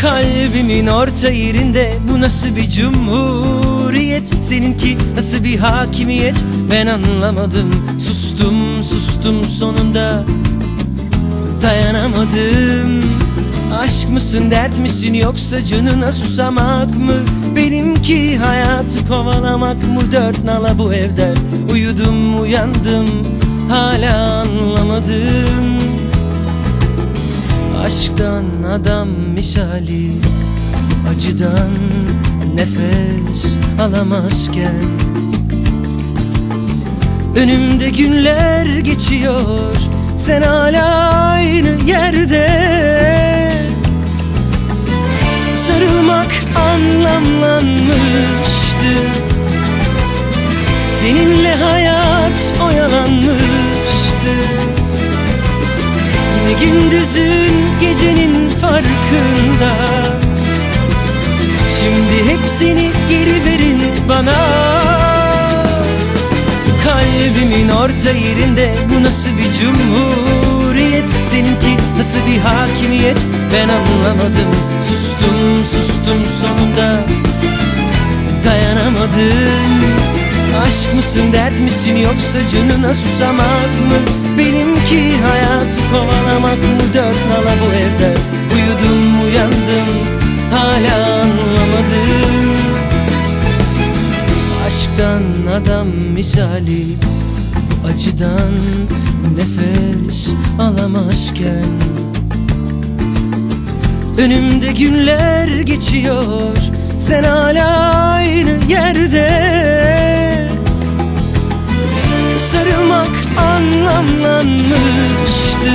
Kalbimin orta yerinde. Bu nasıl bir cumhuriyet? Seninki nasıl bir hakimiyet? Ben anlamadım. Sustum sustum sonunda. Dayanamadım. Aşk mısın dert misin yoksa canına susamak mı? Benimki hayatı kovalamak mı? Dört nala bu evde Uyudum uyandım. Hala anlamadım Aşktan adam misali Acıdan nefes alamazken. Önümde günler geçiyor Sen hala aynı yerde. Sarılmak anlamlanmıştı. Seninle hayat oyalanmıştı. Ne gecenin farkında. Şimdi hepsini geri verin bana. Kalbimin orta yerinde bu nasıl bir cumhuriyet? Seninki nasıl bir hakimiyet? Ben anlamadım. Sustum sustum sonunda. Dayanamadım. Aşk mısın dert misin yoksa canına susamak mı? Benimki hayatı kovalamak mı? Dört nala bu evde hala anlamadım. Aşktan adam misali Acıdan nefes alamazken. Önümde günler geçiyor Sen hala aynı yerde. Sarılmak anlamlanmıştı.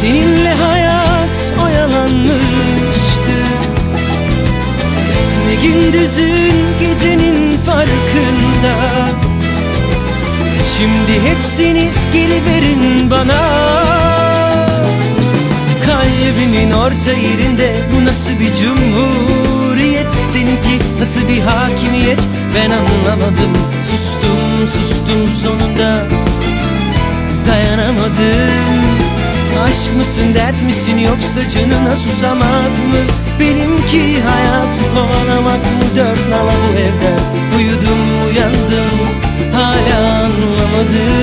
Seninle hayat gündüzün gecenin farkında. Şimdi hepsini geri verin bana. Kalbimin orta yerinde bu nasıl bir cumhuriyet? Seninki nasıl bir hakimiyet? Ben anlamadım. Sustum sustum sonunda. Dayanamadım Aşk mısın dert misin yoksa canına susamak mı? Benimki hayatı kovalamak mı? Dört nala bu evde Uyudum uyandım hala anlamadım